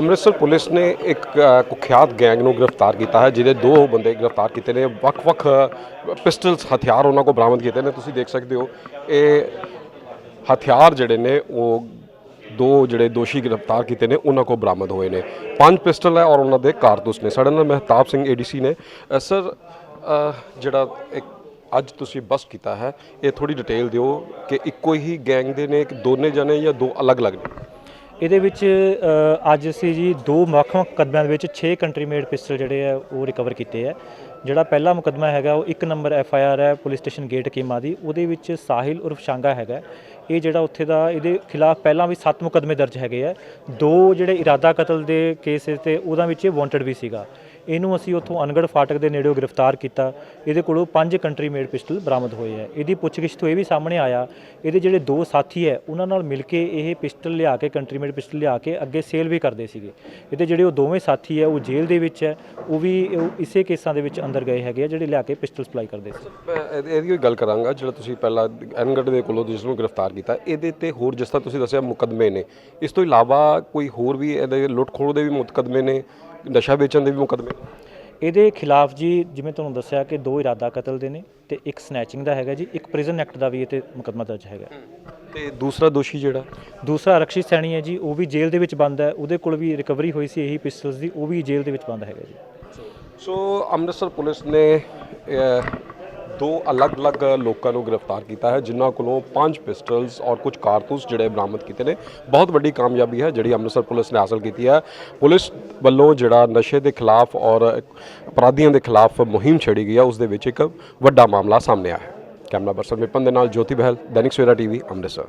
Amritsar police ਨੇ ਇੱਕ ਕੁਖਿਆਤ gang ਨੂੰ ਗ੍ਰਿਫਤਾਰ ਕੀਤਾ ਹੈ, ਜਿਹਦੇ ਦੋ ਬੰਦੇ ਗ੍ਰਿਫਤਾਰ ਕੀਤੇ ਨੇ। ਵੱਖ-ਵੱਖ ਪਿਸਟਲਸ, ਹਥਿਆਰ ਉਹਨਾਂ ਕੋਲ ਬਰਾਮਦ ਕੀਤੇ ਨੇ। ਤੁਸੀਂ ਦੇਖ ਸਕਦੇ ਹੋ, ਇਹ ਹਥਿਆਰ ਜਿਹੜੇ ਨੇ, ਉਹ ਦੋ ਜਿਹੜੇ ਦੋਸ਼ੀ ਗ੍ਰਿਫਤਾਰ ਕੀਤੇ ਨੇ, ਉਹਨਾਂ ਕੋਲ ਬਰਾਮਦ ਹੋਏ ਨੇ। ਪੰਜ ਪਿਸਟਲ ਹੈ ਔਰ ਉਹਨਾਂ ਦੇ ਕਾਰਤੂਸ ਨੇ। ਸਾਡੇ ਨਾਲ ਮਹਿਤਾਬ ਸਿੰਘ ਏਡੀਸੀ ਨੇ। ਸਰ ਜਿਹੜਾ ਇੱਕ ਅੱਜ ਤੁਸੀਂ ਬਸ ਕੀਤਾ ਹੈ, ਇਹ ਥੋੜੀ ਡਿਟੇਲ ਦਿਓ ਕਿ ਇੱਕੋ ਹੀ ਗੈਂਗ ਦੇ ਨੇ ਕਿ ਦੋਨੇ ਜਣੇ ਜਾਂ ਦੋ ਅਲੱਗ-ਅਲੱਗ ਨੇ? ਇਹਦੇ ਵਿੱਚ ਅੱਜ ਅਸੀਂ ਜੀ ਦੋ ਵੱਖ-ਵੱਖ ਮੁਕੱਦਮਿਆਂ ਦੇ ਵਿੱਚ 6 ਕੰਟਰੀ ਮੇਡ ਪਿਸਟਲ ਜਿਹੜੇ ਆ, ਉਹ ਰਿਕਵਰ ਕੀਤੇ ਆ। ਜਿਹੜਾ ਪਹਿਲਾ ਮੁਕੱਦਮਾ ਹੈਗਾ, ਉਹ 1 ਨੰਬਰ ਐਫ ਆਈ ਆਰ ਹੈ, ਪੁਲਿਸ ਸਟੇਸ਼ਨ ਗੇਟ ਕੀਮਾ ਦੀ। ਉਹਦੇ ਵਿੱਚ ਸਾਹਿਲ ਉਰਫ ਸ਼ਾਂਗਾ ਹੈਗਾ। ਇਹ ਜਿਹੜਾ ਉੱਥੇ ਦਾ, ਇਹਦੇ ਖਿਲਾਫ ਪਹਿਲਾਂ ਵੀ 7 ਮੁਕੱਦਮੇ ਦਰਜ ਹੈਗੇ ਆ। ਦੋ ਜਿਹੜੇ ਇਰਾਦਾ ਕਤਲ ਦੇ ਕੇਸ ਤੇ, ਉਹਦਾ ਵਿੱਚ ਇਹ ਵਾਂਟਡ ਵੀ ਸੀਗਾ। ਇਹਨੂੰ ਅਸੀਂ ਉੱਥੋਂ ਅਨਗੜ ਫਾਟਕ ਦੇ ਨੇੜਿਓਂ ਗ੍ਰਿਫਤਾਰ ਕੀਤਾ। ਇਹਦੇ ਕੋਲੋਂ ਪੰਜ ਕੰਟਰੀ ਮੇਡ ਪਿਸਟਲ ਬਰਾਮਦ ਹੋਏ ਹੈ। ਇਹਦੀ ਪੁੱਛਗਿੱਛ ਤੋਂ ਇਹ ਵੀ ਸਾਹਮਣੇ ਆਇਆ, ਇਹਦੇ ਜਿਹੜੇ ਦੋ ਸਾਥੀ ਹੈ, ਉਹਨਾਂ ਨਾਲ ਮਿਲ ਕੇ ਇਹ ਪਿਸਟਲ ਲਿਆ ਕੇ, ਕੰਟਰੀ ਮੇਡ ਪਿਸਟਲ ਲਿਆ ਕੇ ਅੱਗੇ ਸੇਲ ਵੀ ਕਰਦੇ ਸੀਗੇ। ਇਹਦੇ ਜਿਹੜੇ ਉਹ ਦੋਵੇਂ ਸਾਥੀ ਹੈ, ਉਹ ਜੇਲ੍ਹ ਦੇ ਵਿੱਚ ਹੈ, ਉਹ ਵੀ ਉਹ ਇਸੇ ਕੇਸਾਂ ਦੇ ਵਿੱਚ ਅੰਦਰ ਗਏ ਹੈਗੇ ਆ, ਜਿਹੜੇ ਲਿਆ ਕੇ ਪਿਸਟਲ ਸਪਲਾਈ ਕਰਦੇ ਸੀ। ਮੈਂ ਇਹਦੀ ਗੱਲ ਕਰਾਂਗਾ, ਜਿਹੜਾ ਤੁਸੀਂ ਪਹਿਲਾਂ ਐਨਗੜ ਦੇ ਕੋਲੋਂ ਜਿਸ ਨੂੰ ਗ੍ਰਿਫਤਾਰ ਕੀਤਾ, ਇਹਦੇ ਤੇ ਹੋਰ ਜਿਸ ਤਰ੍ਹਾਂ ਤੁਸੀਂ ਦੱਸਿਆ ਮੁਕਦਮੇ ਨੇ। ਇਸ ਤੋਂ ਇਲਾਵਾ ਕੋਈ ਹੋਰ ਵੀ ਇਹਦੇ ਲੁੱਟ ਖੋਹ ਦੇ ਵੀ ਮੁਕਦਮੇ ਨੇ? ਨਸ਼ਾ ਵੇਚਣ ਦੇ ਵੀ ਮੁਕਦਮੇ ਇਹਦੇ ਖਿਲਾਫ ਜੀ ਜਿਵੇਂ ਤੁਹਾਨੂੰ ਦੱਸਿਆ ਕਿ ਦੋ ਇਰਾਦਾ ਕਤਲ ਦੇ ਨੇ ਤੇ ਇੱਕ ਸਨੈਚਿੰਗ ਦਾ ਹੈਗਾ ਜੀ ਇੱਕ ਪ੍ਰਿਜ਼ਨ ਐਕਟ ਦਾ ਵੀ ਇਹ ਤੇ ਮੁਕੱਦਮਾ ਦਰਜ ਹੈਗਾ। ਤੇ ਦੂਸਰਾ ਦੋਸ਼ੀ ਜਿਹੜਾ? ਦੂਸਰਾ ਰਕਸ਼ਿਤ ਸੈਣੀ ਹੈ ਜੀ ਉਹ ਵੀ ਜੇਲ੍ਹ ਦੇ ਵਿੱਚ ਬੰਦ ਹੈ। ਉਹਦੇ ਕੋਲ ਵੀ ਰਿਕਵਰੀ ਹੋਈ ਸੀ ਇਹੀ ਪਿਸਟਲਸ ਦੀ ਉਹ ਵੀ ਜੇਲ੍ਹ ਦੇ ਵਿੱਚ ਬੰਦ ਹੈਗਾ ਜੀ। ਸੋ ਅੰਮ੍ਰਿਤਸਰ ਪੁਲਿਸ ਨੇ ਦੋ ਅਲੱਗ-ਅਲੱਗ ਲੋਕਾਂ ਨੂੰ ਗ੍ਰਿਫਤਾਰ ਕੀਤਾ ਹੈ, ਜਿਨ੍ਹਾਂ ਕੋਲੋਂ ਪੰਜ ਪਿਸਟਲਸ ਔਰ ਕੁਝ ਕਾਰਤੂਸ ਜਿਹੜੇ ਬਰਾਮਦ ਕੀਤੇ ਨੇ। ਬਹੁਤ ਵੱਡੀ ਕਾਮਯਾਬੀ ਹੈ ਜਿਹੜੀ ਅੰਮ੍ਰਿਤਸਰ ਪੁਲਿਸ ਨੇ ਹਾਸਲ ਕੀਤੀ ਹੈ। ਪੁਲਿਸ ਵੱਲੋਂ ਜਿਹੜਾ ਨਸ਼ੇ ਦੇ ਖਿਲਾਫ ਔਰ ਅਪਰਾਧੀਆਂ ਦੇ ਖਿਲਾਫ ਮੁਹਿੰਮ ਛੇੜੀ ਗਈ ਹੈ, ਉਸ ਦੇ ਵਿੱਚ ਇੱਕ ਵੱਡਾ ਮਾਮਲਾ ਸਾਹਮਣੇ ਆਇਆ ਹੈ। ਕੈਮਰਾ ਪਰਸਨ ਵਿਪਨ ਦੇ ਨਾਲ ਜੋਤੀ ਬਹਿਲ, ਦੈਨਿਕ ਸਵੇਰਾ ਟੀਵੀ, ਅੰਮ੍ਰਿਤਸਰ।